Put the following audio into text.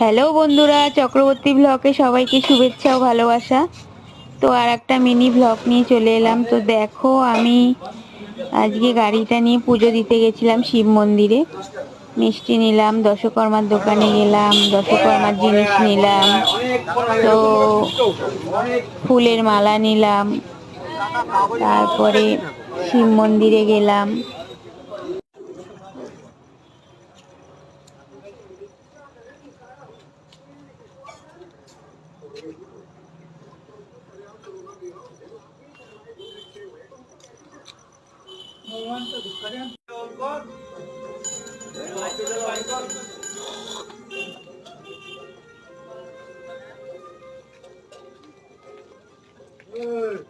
Hello বন্ধুরা, চক্রবর্তী ব্লকে সবাইকে শুভেচ্ছা ও ভালোবাসা। তো আর একটা মিনি ব্লগ নিয়ে চলে এলাম। তো দেখো, আমি আজকে গাড়িটা নিয়ে পুজো দিতে গেছিলাম শিব মন্দিরে। মিষ্টি নিলাম, দশকর্মার দোকানে গেলাম, দশকর্মার জিনিস নিলাম। তো ফুলের মালা নিলাম। তারপরে শিব মন্দিরে গেলাম। Good.